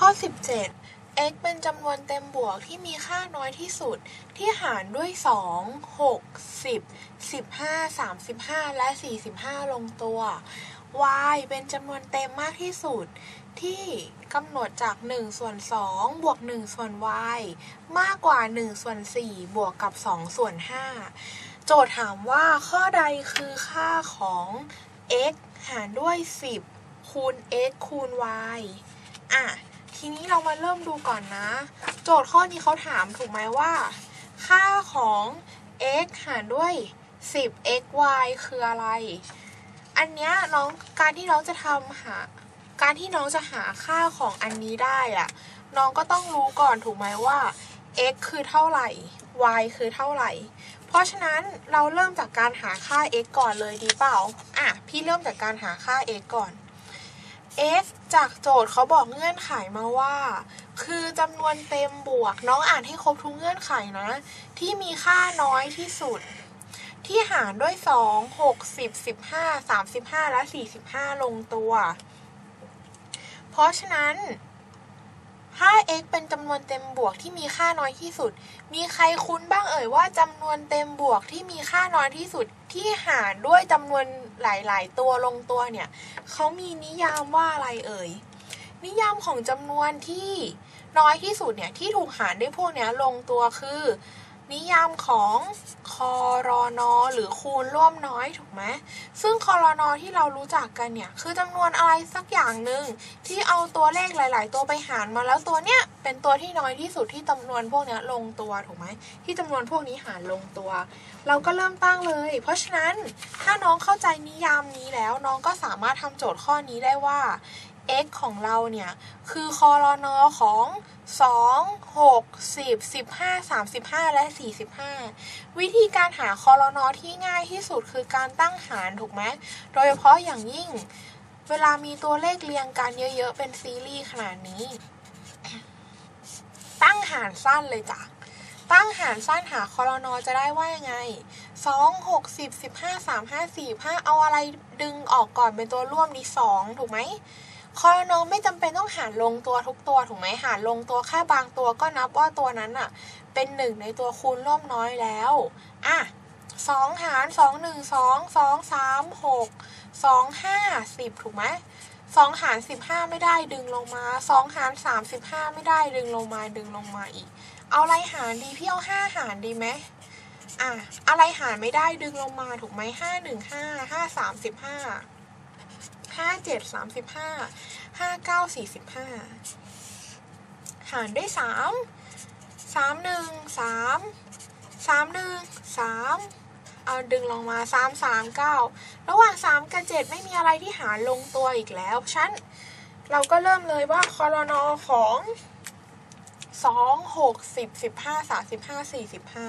ข้อ 17 x เป็นจำนวนเต็มบวกที่มีค่าน้อยที่สุดที่หารด้วย 2 6 10 15 35 และ 45 ลงตัว y เป็นจำนวนเต็มมากที่สุด ที่กำหนดจาก 1 ส่วน 2 บวก 1 ส่วน y มากกว่า 1 ส่วน 4 บวกกับ 2 ส่วน 5 โจทย์ถามว่าข้อใดคือค่าของ x หารด้วย 10 คูณ x คูณ y อะ ทีนี้เรามาเริ่มดูก่อนนะ โจทย์ข้อนี้เขาถามถูกไหมว่า ค่าของ x หารด้วย 10 x y คืออะไร อันเนี้ยน้องการที่น้องจะทำหา การที่น้องจะหาค่าของอันนี้ได้อะน้องก็ต้องรู้ก่อนถูกไหมว่า x คือเท่าไหร่ y คือเท่าไหร่ เพราะฉะนั้นเราเริ่มจากการหาค่า x ก่อนเลยดีเปล่า อะ พี่เริ่มจากการหาค่า x ก่อน x จากโจทย์เขาบอกเงื่อนไขมาว่า คือจำนวนเต็มบวก น้องอ่านให้ครบทุกเงื่อนไขนะ ที่มีค่าน้อยที่สุด ที่หารด้วย 2 6 10 15 35 และ 45 ลงตัว เพราะฉะนั้นถ้า x เป็นจำนวนเต็มบวกที่มีค่าน้อยที่สุด มีใครคุ้นบ้างเอ่ยว่าจำนวนเต็มบวกที่มีค่าน้อยที่สุด ที่หารด้วยจำนวนหลาย ๆ ตัวลงตัวเนี่ยเขามีนิยามว่าอะไรเอ่ย นิยามของจำนวนที่น้อยที่สุดเนี่ยที่ถูกหารด้วยพวกเนี้ยลงตัวคือ นิยามของคอรอนอหรือคูณร่วมน้อยถูกไหมซึ่งคอรอนอที่เรารู้จักกันเนี่ย คือจำนวนอะไรสักอย่างหนึ่งที่เอาตัวเลขหลาย ๆ ตัวไปหารมาแล้วตัวเนี้ยเป็นตัวที่น้อยที่สุดที่จำนวนพวกเนี้ยลงตัวถูกไหมที่จำนวนพวกนี้หารลงตัว เราก็เริ่มตั้งเลย เพราะฉะนั้นถ้าน้องเข้าใจนิยามนี้แล้วน้องก็สามารถทำโจทย์ข้อนี้ได้ว่า x ของเราเนี่ย คือคอรนอของ 2 6 10 15 35 และ 45 วิธีการหาคอรนอที่ง่ายที่สุดคือการตั้งหารถูกไหมโดยเฉพาะอย่างยิ่ง เวลามีตัวเลขเรียงกันเยอะๆ เป็นซีรีส์ขนาดนี้ ตั้งหารสั้นเลยจ้ะตั้งหารสั้นหาคอรนอจะได้ว่ายังไง 2 6 10 15 3 5 4 5 เอาอะไรดึงออกก่อนเป็นตัวร่วมนี้2ถูกไหม คอรนไม่จำเป็นต้องหารลงตัวทุกตัวถูกไหมหารลงตัวแค่บางตัวก็นับว่าตัวนั้นอะเป็นหนึ่งในตัวคูณร่วมน้อยแล้วอะสองหารสองหนึ่งสองสองสามหกสองห้าสิบถูกไหมสองหารสิบห้าไม่ได้ดึงลงมาสองหารสามสิบห้าไม่ได้ดึงลงมาดึงลงมาอีก เอาอะไรหารดีพี่เอาห้าหารดีไหมอะอะไรหารไม่ได้ดึงลงมาถูกไหมห้าหนึ่งห้าห้าสามสิบห้า ห้าเจ็ดสามสิบห้าห้าเก้าสี่สิบห้าหารด้วยสามสามหนึ่งสามสามหนึ่งสามเอาดึงลงมาสามสามเก้าระหว่างสามกับเจ็ดไม่มีอะไรที่หารลงตัวอีกแล้วฉันเราก็เริ่มเลยว่าคอรนอของสองหกสิบสิบห้าสามสิบห้าสี่สิบห้า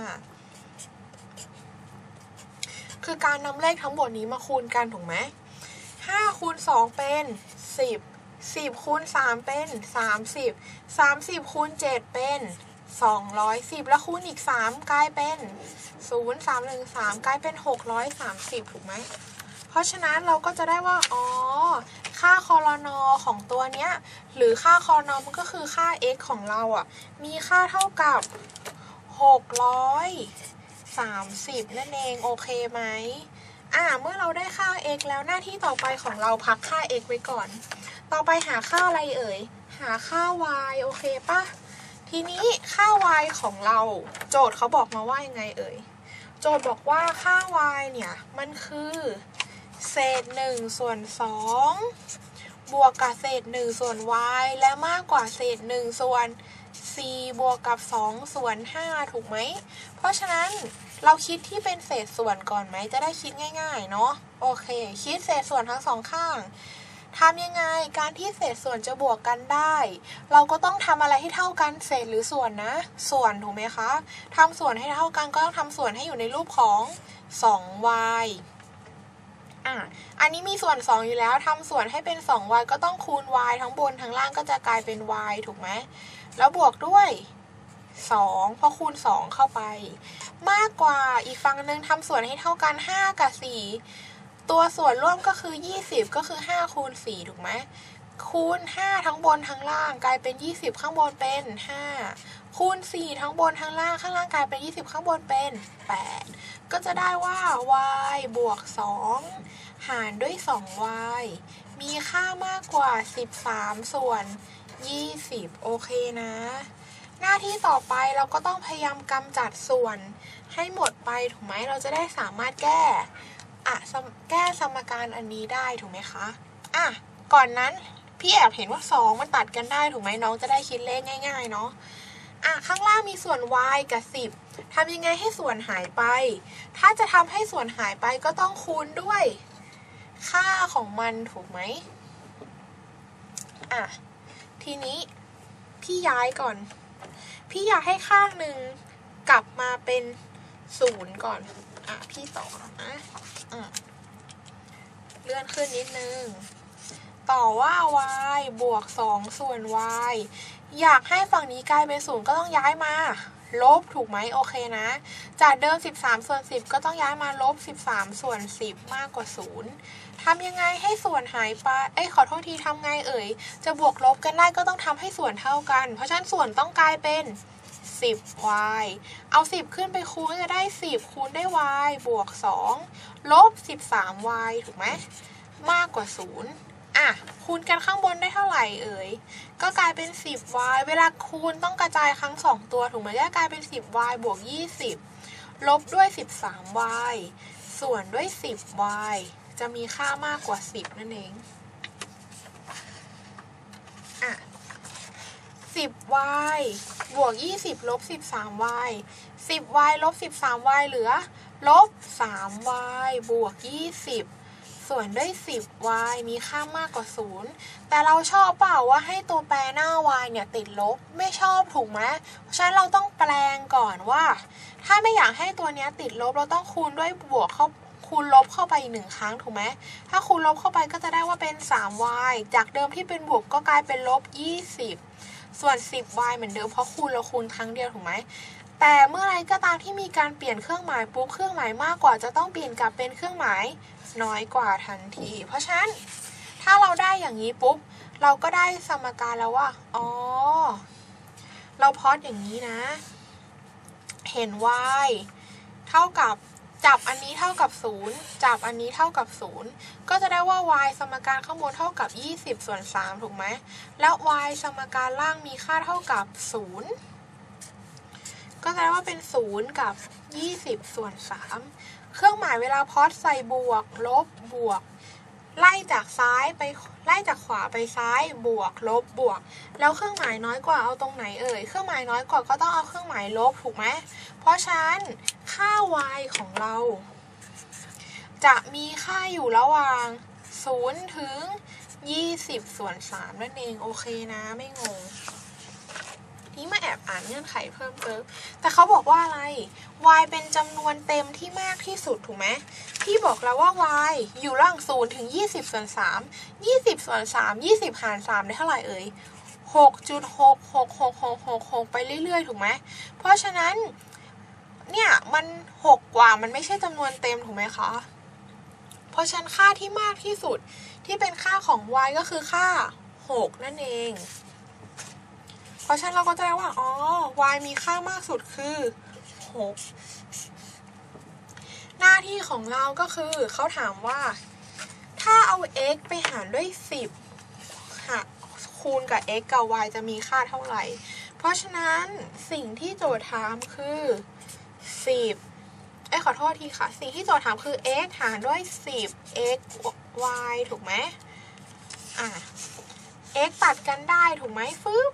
คือการนำเลขทั้งหมดนี้มาคูณกันถูกไหม 5คูณ2เป็น 10 10คูณ3เป็น 30 30คูณ7เป็น 210 แล้วคูณอีก 3 กลายเป็น 0 3 1 3 กลายเป็น 630 ถูกไหม เพราะฉะนั้นเราก็จะได้ว่า อ๋อ ค่าคอรนอของตัวเนี้ย หรือค่าคอรนอมันก็คือค่า x ของเราอะ่ะ มีค่าเท่ากับ 630 นั่นเอง โอเคไหม อ่าเมื่อเราได้ค่า x แล้วหน้าที่ต่อไปของเราพักค่า x ไว้ก่อน ต่อไปหาค่าอะไรเอ่ย หาค่า y โอเคปะทีนี้ค่า y ของเราโจทย์เขาบอกมาว่ายังไงเอ่ย โจทย์บอกว่าค่า y เนี่ย มันคือเศษ1ส่วน2บวกกับเศษ1ส่วน y และมากกว่าเศษ1ส่วน4บวกกับ2ส่วน5ถูกไหม เพราะฉะนั้น เราคิดที่เป็นเศษส่วนก่อนไหมจะได้คิดง่ายๆ เนาะโอเค คิดเศษส่วนทั้งสองข้างทำยังไงการที่เศษส่วนจะบวกกันได้ เราก็ต้องทำอะไรให้เท่ากันเศษหรือส่วนนะ ส่วนถูกไหมคะทำส่วนให้เท่ากันก็ต้องทำส่วนให้อยู่ในรูปของ 2y อะอันนี้มีส่วน 2 อยู่แล้วทำส่วนให้เป็น 2y ก็ต้องคูณ y ทั้งบนทั้งล่างก็จะกลายเป็น y ถูกไหมแล้วบวกด้วย 2 พอคูณ 2 เข้าไป มากกว่าอีกฝั่งหนึ่งทำส่วนให้เท่ากัน 5 กับ 4 ตัวส่วนร่วมก็คือ 20 ก็คือ 5 คูณ 4 ถูกไหมคูณ 5 ทั้งบนทั้งล่างกลายเป็น 20 ข้างบนเป็น 5 คูณ 4 ทั้งบนทั้งล่างข้างล่างกลายเป็น 20 ข้างบนเป็น 8 ก็จะได้ว่า y บวก 2 หารด้วย 2y มีค่ามากกว่า 13 ส่วน 20 โอเคนะ หน้าที่ต่อไปเราก็ต้องพยายามกำจัดส่วนให้หมดไปถูกไหมเราจะได้สามารถแก้อะแก้สมการอันนี้ได้ถูกไหมคะอะก่อนนั้นพี่แอบเห็นว่า 2 มันตัดกันได้ถูกไหมน้องจะได้คิดเลขง่าย ๆ เนาะอะข้างล่างมีส่วน y กับ 10ทำยังไงให้ส่วนหายไป ถ้าจะทำให้ส่วนหายไปก็ต้องคูณด้วย ค่าของมันถูกไหมอะทีนี้พี่ย้ายก่อน พี่อยากให้ข้างหนึ่งกลับมาเป็นศูนย์ก่อน อะ พี่ต่อนะอะเลื่อนขึ้นนิดนึง ต่อว่า y บวก 2 ส่วน y อยากให้ฝั่งนี้กลายเป็นศูนย์ก็ต้องย้ายมา ลบถูกไหมโอเคนะ จากเดิม 13 ส่วน 10 ก็ต้องย้ายมาลบ 13 ส่วน 10 มากกว่า 0 ทำยังไงให้ส่วนหายไป เอ้ยขอโทษทีทำไงเอ่ย จะบวกลบกันได้ก็ต้องทำให้ส่วนเท่ากัน เพราะฉะนั้นส่วนต้องกลายเป็น 10y เอา 10 ขึ้นไปคูณก็จะได้ 10 คูณได้ y บวก 2 ลบ 13y ถูกไหม มากกว่า 0 อะ คูณกันข้างบนได้เท่าไหร่เอ่ย ก็กลายเป็น 10y เวลาคูณต้องกระจายครั้ง 2 ตัวถูกไหมก็กลายเป็น 10y บวก 20 ลบด้วย 13y ส่วนด้วย 10y จะมีค่ามากกว่า 10 นั่นเองอะ 10y บวก 20ลบ 13y 10y ลบ 13y เหลือลบ 3y บวก 20 ส่วนด้วย 10y มีค่ามากกว่า 0 แต่เราชอบเปล่าว่าให้ตัวแปรหน้า y เนี่ยติดลบ ไม่ชอบถูกไหมเพราะฉะนั้นเราต้องแปลงก่อนว่า ถ้าไม่อยากให้ตัวเนี้ยติดลบเราต้องคูณด้วยบวกเข้า คูณลบเข้าไปอีกหนึ่งครั้งถูกไหมถ้าคูณลบเข้าไปก็จะได้ว่าเป็น 3y จากเดิมที่เป็นบวกก็กลายเป็นลบ 20 ส่วน 10y เหมือนเดิมเพราะคูณเราคูณครั้งเดียวถูกไหมแต่เมื่อไรก็ตามที่มีการเปลี่ยนเครื่องหมายปุ๊บเครื่องหมายมากกว่าจะต้องเปลี่ยนกลับเป็นเครื่องหมายน้อยกว่าทันที เพราะฉะนั้นถ้าเราได้อย่างนี้ปุ๊บเราก็ได้สมการแล้วว่า อ๋อ เราพอดอย่างนี้นะ เห็น y เท่ากับ จับอันนี้เท่ากับ 0 จับอันนี้เท่ากับ 0 ก็จะได้ว่า y สมการข้างบนเท่ากับ 20 ส่วน 3 ถูกไหม แล้ว y สมการล่างมีค่าเท่ากับ 0 ก็แสดงว่าเป็น 0 กับ 20 ส่วน 3 เครื่องหมายเวลาพอดใส่บวก ลบบวก ไล่จากซ้ายไปไล่จากขวาไปซ้ายบวก ลบบวก แล้วเครื่องหมายน้อยกว่าเอาตรงไหนเอ่ย เครื่องหมายน้อยกว่าก็ต้องเอาเครื่องหมายลบถูกไหม เพราะฉะนั้น ค่า y ของเรา จะมีค่าอยู่ระหว่าง 0 ถึง 20 ส่วน 3 นั่นเอง โอเคนะไม่งง นี่มาแอบอ่านเงื่อนไขเพิ่มเติม แต่เขาบอกว่าอะไร y เป็นจำนวนเต็มที่มากที่สุดถูกไหมพี่บอกแล้วว่า y อยู่ระหว่าง 0 ถึง 20 ส่วน 3 20 ส่วน 3 20 หาร 3 ได้เท่าไหร่เอ่ย6.66666ไปเรื่อย ๆ ถูกไหม เพราะฉะนั้น เนี่ยมัน6กกว่ามันไม่ใช่จำนวนเต็มถูกไหมคะ เพราะฉันค่าที่มากที่สุดที่เป็นค่าของ y ก็คือค่า6นั่นเอง เพราะฉะนั้นเราก็จะได้ว่าอ๋อ y มีค่ามากสุดคือ6หน้าที่ของเราก็คือเขาถามว่า ถ้าเอา x ไปหารด้วย10หาคูณกับ x กับ y จะมีค่าเท่าไหร่ เพราะฉะนั้นสิ่งที่โจทย์ถามคือ 10เอ้ขอโทษทีค่ะ สิ่งที่โจทย์ถามคือ x หารด้วย 10 x y ถูกไหมอะ x ตัดกันได้ถูกไหมฟึ๊บ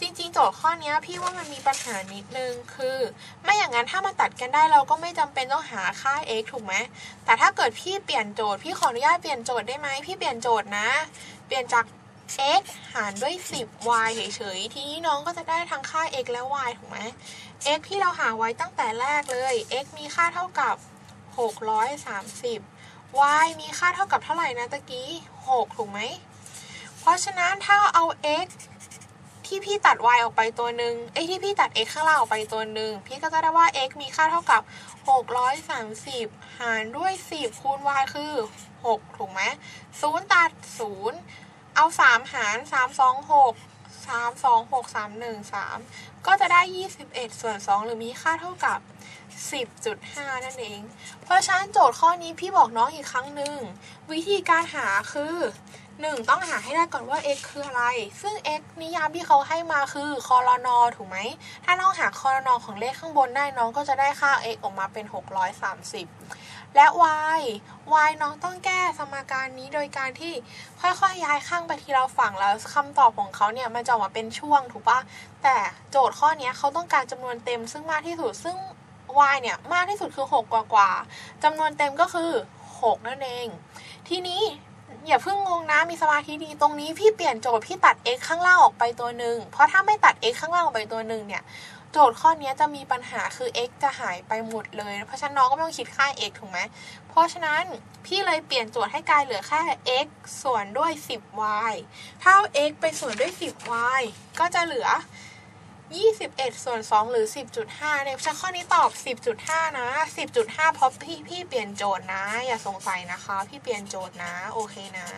จริงๆ โจทย์ข้อนี้พี่ว่ามันมีปัญหานิดนึงคือ ไม่อย่างนั้นถ้ามันตัดกันได้เราก็ไม่จำเป็นต้องหาค่า x ถูกไหมแต่ถ้าเกิดพี่เปลี่ยนโจทย์พี่ขออนุญาตเปลี่ยนโจทย์ได้ไหมพี่เปลี่ยนโจทย์นะ เปลี่ยนจาก x หารด้วย 10y เฉยๆ ทีนี้น้องก็จะได้ทั้งค่า x และ y ถูกไหม x ที่เราหาไว้ตั้งแต่แรกเลย x มีค่าเท่ากับ 630 y มีค่าเท่ากับเท่าไหร่นะตะกี้ 6 ถูกไหม เพราะฉะนั้นถ้าเอา x ที่พี่ตัด y ออกไปตัวหนึ่งไอ้ที่พี่ตัด x ข้างล่างออกไปตัวหนึ่งพี่ก็จะได้ว่า x มีค่าเท่ากับ 630 หารด้วย 10 คูณ y คือ 6 ถูกไหม0ตัด 0 เอา 3 หาร 3 2 6 3 2 6 3 1 3 ก็จะได้ 21 ส่วน 2 หรือมีค่าเท่ากับ 10.5 นั่นเอง เพราะฉะนั้นโจทย์ข้อนี้พี่บอกน้องอีกครั้งหนึ่ง วิธีการหาคือ 1 ต้องหาให้ได้ก่อนว่า x คืออะไร ซึ่ง x นิยามที่เขาให้มาคือคอรนอถูกไหม ถ้าน้องหาคอรนอของเลขข้างบนได้น้องก็จะได้ค่า x ออกมาเป็น 630 และ y y น้องต้องแก้สมการนี้โดยการที่ค่อยๆย้ายข้างไปทีละฝั่งแล้วคำตอบของเขาเนี่ยมันจะออกมาเป็นช่วงถูกปะแต่โจทย์ข้อนี้เขาต้องการจำนวนเต็มซึ่งมากที่สุดซึ่ง y เนี่ยมากที่สุดคือ 6 กว่ากว่าๆจำนวนเต็มก็คือ 6 นั่นเอง ทีนี้อย่าเพิ่งงงนะมีสมาธิดีตรงนี้พี่เปลี่ยนโจทย์พี่ตัด x ข้างล่างออกไปตัวหนึ่งเพราะถ้าไม่ตัด x ข้างล่างออกไปตัวหนึ่งเนี่ย โจทย์ข้อนี้จะมีปัญหาคือ x จะหายไปหมดเลย เพราะฉะนั้นน้องก็ไม่ต้องคิดค่า x ถูกไหม เพราะฉะนั้นพี่เลยเปลี่ยนโจทย์ให้กลายเหลือแค่ x ส่วนด้วย 10y ถ้าเอา x ไปส่วนด้วย 10y ก็จะเหลือ 21 ส่วน 2 หรือ 10.5 เนี่ยฉันข้อนี้ตอบ 10.5 นะ 10.5 เพราะพี่พี่เปลี่ยนโจทย์นะ อย่าสงสัยนะคะ พี่เปลี่ยนโจทย์นะ โอเคนะ